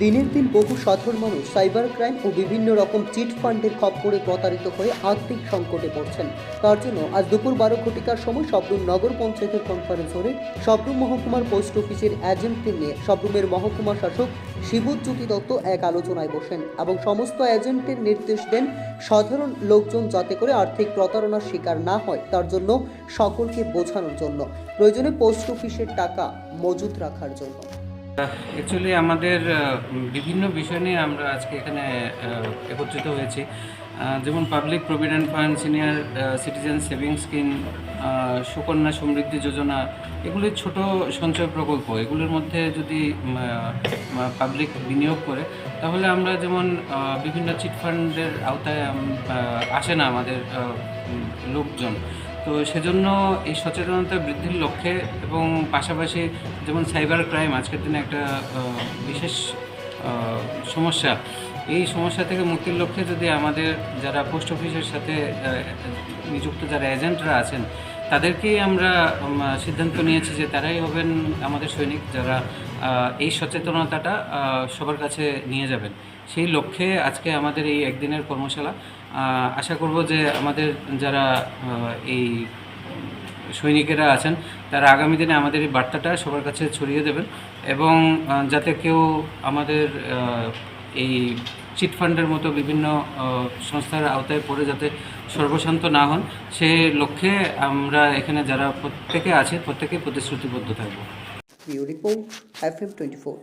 দিনের দিন বহু সাধারণ মানুষ সাইবার ক্রাইম ও বিভিন্ন রকম চিট ফান্ডের খপ্পরে প্রতারিত হয়ে আর্থিক সংকটে পড়ছেন। তার জন্য আজ দুপুর বারো ঘটিকার সময় সবরুম নগর পঞ্চায়েতের কনফারেন্স হলে সবরুম মহকুমার পোস্ট অফিসের এজেন্টকে নিয়ে সবরুমের মহকুমা শাসক শিবজ্যোতি দত্ত এক আলোচনায় বসেন এবং সমস্ত এজেন্টের নির্দেশ দেন সাধারণ লোকজন যাতে করে আর্থিক প্রতারণার শিকার না হয়, তার জন্য সকলকে বোঝানোর জন্য। প্রয়োজনে পোস্ট অফিসের টাকা মজুত রাখার জন্য। অ্যাকচুয়ালি আমাদের বিভিন্ন বিষয় নিয়ে আমরা আজকে এখানে একত্রিত হয়েছি। যেমন public provident fund senior citizen saving scheme Sukanya Samriddhi Yojana, এগুলি ছোট সঞ্চয় প্রকল্প। এগুলোর মধ্যে যদি পাবলিক বিনিয়োগ করে, তাহলে আমরা যেমন বিভিন্ন চিট ফান্ডের আওতায় আসে না আমাদের লোকজন। তো সেজন্য এই সচেতনতা বৃদ্ধির লক্ষ্যে এবং পাশাপাশি যেমন সাইবার ক্রাইম, আজকের দিনে একটা বিশেষ সমস্যা। এই সমস্যা থেকে মুক্তির লক্ষ্যে যদি আমাদের যারা পোস্ট অফিসের সাথে নিযুক্ত যারা এজেন্টরা আছেন, তাদেরকেই আমরা সিদ্ধান্ত নিয়েছি যে তারাই হবেন আমাদের সৈনিক যারা এই সচেতনতাটা সবার কাছে নিয়ে যাবেন। সেই লক্ষ্যে আজকে আমাদের এই একদিনের কর্মশালা। আশা করব যে আমাদের যারা এই সৈনিকেরা আছেন, তারা আগামী দিনে আমাদের এই বার্তাটা সবার কাছে ছড়িয়ে দেবেন এবং যাতে কেউ আমাদের এই চিট ফান্ডের মতো বিভিন্ন সংস্থার আওতায় পড়ে যাতে সর্বশান্ত না হন, সে লক্ষ্যে আমরা এখানে যারা প্রত্যেকে আছে, প্রত্যেকে প্রতিশ্রুতিবদ্ধ থাকব। F M twenty four